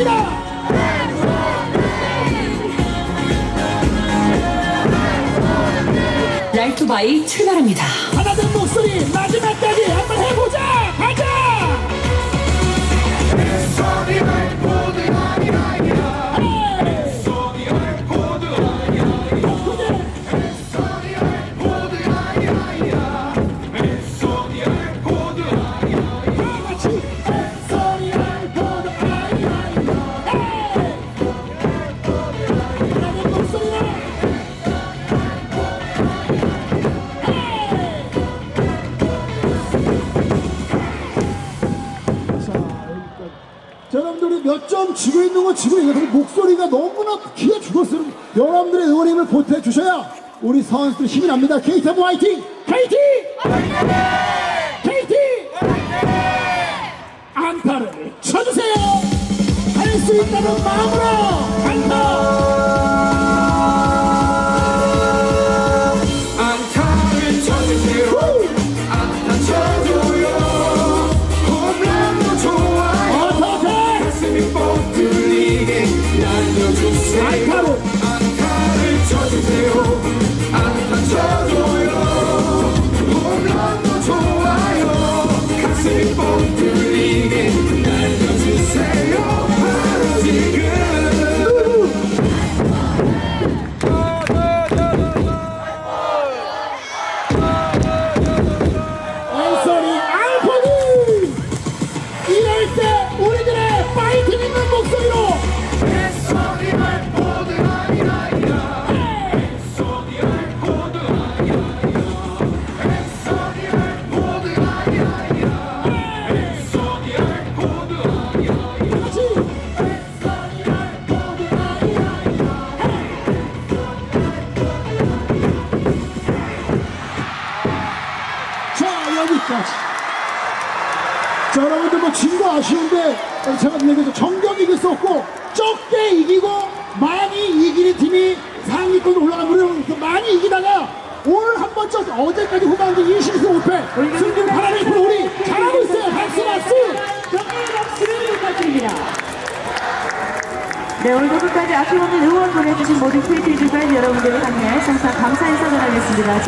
합니다. 라이트바이 출발합니다. 하나 된 목소리 마지막까지 한번 해보자. 자, 여러분들이 몇 점 지고 있는 건 지고 있는 거 목소리가 너무나 기가 죽었어요. 여러분들의 힘을 보태주셔야 우리 선수들 힘이 납니다. KT 한번 화이팅! KT! KT! 안타를 쳐주세요! 할 수 있다는 마음으로 간다! I come 자 자 여러분들 뭐 진거 아쉬운데 제가 얘기해서 정경 이길 수 없고 적게 이기고 많이 이기는 팀이 상위권 올라가면 많이 이기다가 오늘 한 번쯤 어제까지 후반기 20승 5패 승률 8할 1 우리 잘하고 있어요 박수 박수 경례의 박수를 부탁드립니다. 네, 오늘도 끝까지 아낌없는 응원 보내주신 모든 KT 주간 여러분들을 향해 항상 감사 인사 전하겠습니다.